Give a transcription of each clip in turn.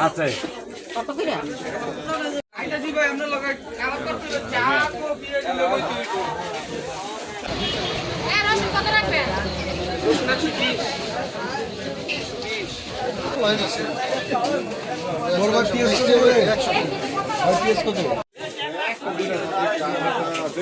আছে। কত আঙ্গ বাংলাদেশ নাই সেটা বেটার কিনা বেশি নাতি হিসাবে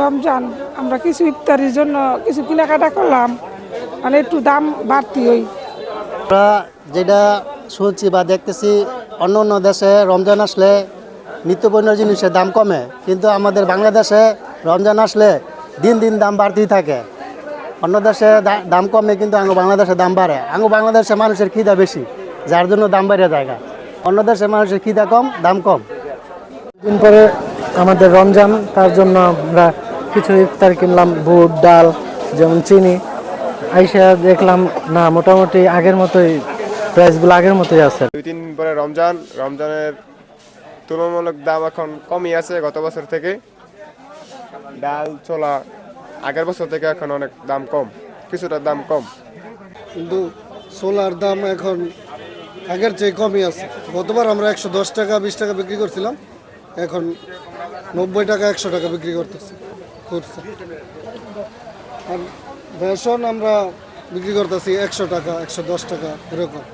রমজান, আমরা কিছু ইফতারির জন্য কিছু কেনাকাটা করলাম। মানে একটু দাম বাড়তি ওই। আমরা যেটা শুনছি বা দেখতেছি, অন্য অন্য দেশে রমজান আসলে নিত্যপণ্য জিনিসের দাম কমে। কিন্তু আমাদের বাংলাদেশে রমজান আসলে দিন দিন দাম বাড়তেই থাকে। অন্য দেশে দাম কমে, কিন্তু আঙ্গ বাংলাদেশে দাম বাড়ে। আঙ্গ বাংলাদেশে মানুষের খিদা বেশি, যার জন্য দাম বেড়ে জায়গা অন্য দেশে মানুষের খিদা কম দাম কম। দিন পরে আমাদের রমজান তার জন্য আমরা কিছু ইফতার কিনলাম বুট ডাল যেমন চিনি। আইসা দেখলাম না মোটামুটি আগের মতোই প্রাইসগুলো আগের মতোই আছে। দুই তিন পরে রমজান রমজানের তুলনামূলক দাম এখন কমই আছে গত বছর থেকে। ডাল ছোলা আগের বছর থেকে এখন অনেক দাম কম কিছুটা দাম কম। কিন্তু সোলার দাম এখন আগের চেয়ে কমই আছে। গতবার আমরা একশো দশ টাকা, বিশ টাকা বিক্রি করছিলাম। এখন নব্বই টাকা, একশো টাকা বিক্রি করতেছি, করছে। আর বেসন আমরা বিক্রি করতেছি একশো টাকা, একশো দশ টাকা এরকম।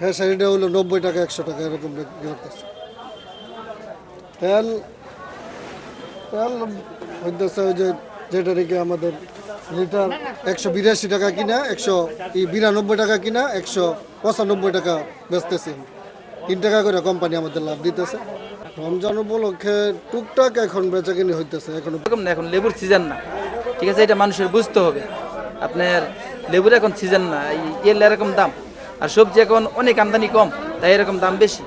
হ্যাঁ শাড়িটা হলো নব্বই টাকা, একশো টাকা এরকম বিক্রি করতেছি। তেল তেল হইতেছে ওই যে যেটা রেখে আমাদের লিটার একশো বিরাশি টাকা কিনা, একশো বিরানব্বই টাকা কিনা, একশো পঁচানব্বই টাকা বেচতেছি। তিন টাকা করে কোম্পানি আমাদের লাভ দিতেছে। রমজান উপলক্ষে টুকটাক এখন বেচা কিনি হইতেছে, এখন না, এখন লেবুর সিজন না। ঠিক আছে, এটা মানুষের বুঝতে হবে। আপনার লেবুর এখন সিজন না এর এরকম দাম। আর সবজি এখন অনেক আমদানি কম, তাই এরকম দাম বেশি।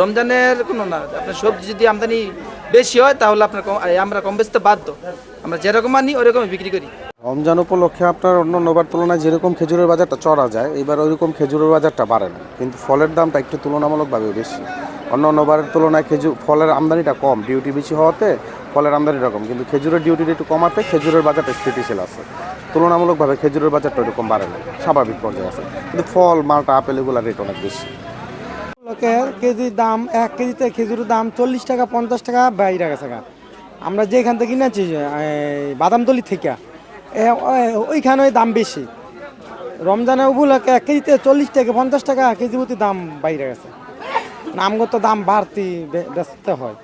রমজানের কোনো না, আপনার সবজি যদি আমদানি বেশি হয়, তাহলে আপনার আমরা কম বেচতে বাধ্য। আমরা যেরকম আনি, ওরকমই বিক্রি করি। রমজান উপলক্ষে আপনার অন্য নবার তুলনায় যেরকম খেজুরের বাজারটা চড়া যায়, এবার ওইরকম খেজুরের বাজারটা বাড়ে না। কিন্তু ফলের দামটা একটু তুলনামূলকভাবে বেশি। অন্য নবারের তুলনায় খেজুর ফলের আমদানিটা কম ডিউটি বেশি হওয়াতে ফলের আমদানিটা কম কিন্তু খেজুরের ডিউটিটা একটু কমাতে খেজুরের বাজারটা স্থিতিশীল আছে। তুলনামূলকভাবে খেজুরের বাজারটা ওইরকম বাড়ে না, স্বাভাবিক পর্যায়ে আছে। কিন্তু ফল, মালটা, আপেল এগুলোর রেট অনেক বেশি। লোকের কেজির দাম, এক কেজিতে খেজুরের দাম চল্লিশ টাকা, পঞ্চাশ টাকা বাইরে গেছে। আমরা যেখান থেকে কিনেছি বাদামতলি থেকে ওইখানে ওই দাম বেশি। রমজানের উপলক্ষে এক কেজিতে চল্লিশ টাকা পঞ্চাশ টাকা কেজি প্রতি দাম বাইরে গেছে। নামগত দাম বাড়তি ব্যস্ত হয়।